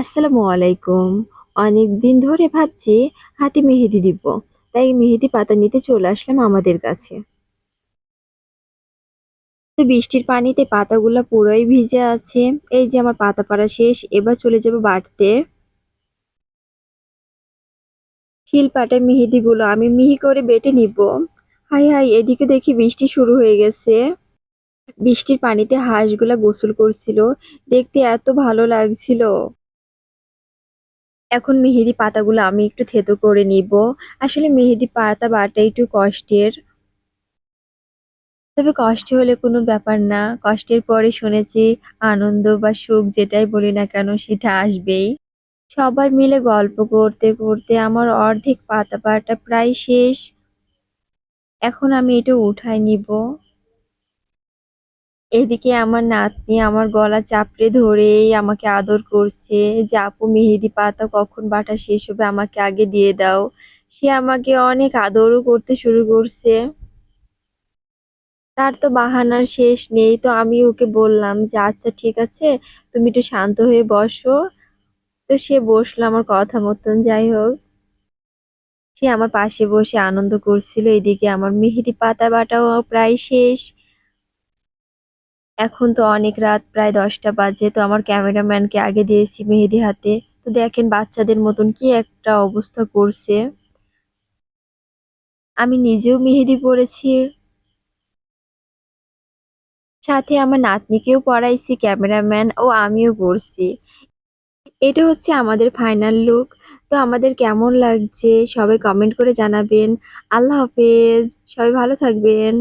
আসসালামু আলাইকুম। অনেক দিন ধরে ভাবছি হাতে মেহেদি দিব, তাই মেহেদি পাতা নিতে চলে আসলাম আমাদের কাছে। বৃষ্টির পানিতে পাতাগুলো পুরোই ভিজে আছে। এই যে আমার পাতা পাড়া শেষ, এবার চলে যাব বাটতে শিলপাটে মেহেদিগুলো আমি মিহি করে বেটে নিব। হাই হাই, এদিকে দেখি বৃষ্টি শুরু হয়ে গেছে। বৃষ্টির পানিতে হাঁসগুলা গোসল করছিল, দেখতে এত ভালো লাগছিল। এখন মেহেদি পাতাগুলো আমি একটু থেতো করে নিব। আসলে মেহেদি পাতা বাটা একটু কষ্টের। তবে কষ্ট হলে কোনো ব্যাপার না। কষ্টের পরে শুনেছি আনন্দ বা সুখ যেটাই বলি না কেন সেটা আসবেই। সবাই মিলে গল্প করতে করতে আমার অর্ধেক পাতা বাটা প্রায় শেষ। এখন আমি এটা উঠাই নিব। এদিকে আমার নাতনি আমার গলা চাপড়ে ধরেই আমাকে আদর করছে যে, আপু, মেহেদি পাতা কখন বাটা শেষ হবে? আমাকে আগে দিয়ে দাও। সে আমাকে অনেক আদরও করতে শুরু করছে। তার তো বাহানার শেষ নেই। তো আমি ওকে বললাম যে আচ্ছা ঠিক আছে, তুমি একটু শান্ত হয়ে বসো। তো সে বসল আমার কথা মতন, যাই হোক। সে আমার পাশে বসে আনন্দ করছিল। এদিকে আমার মেহেদি পাতা বাটাও প্রায় শেষ। এখন তো অনেক রাত, প্রায় দশটা বাজে, তো আমার ক্যামেরাম্যানকে আগে দিয়েছি মেহেদি হাতে। তো দেখেন বাচ্চাদের মতন কি একটা অবস্থা করছে। আমি নিজেও মেহেদি পরেছি। সাথে আমার নাতনিকেও পড়াইছি ক্যামেরাম্যান, ও আমিও পড়ছি এটা হচ্ছে আমাদের ফাইনাল লুক তো আমাদের কেমন লাগছে? সবাই কমেন্ট করে জানাবেন। আল্লাহ হাফেজ। সবাই ভালো থাকবেন।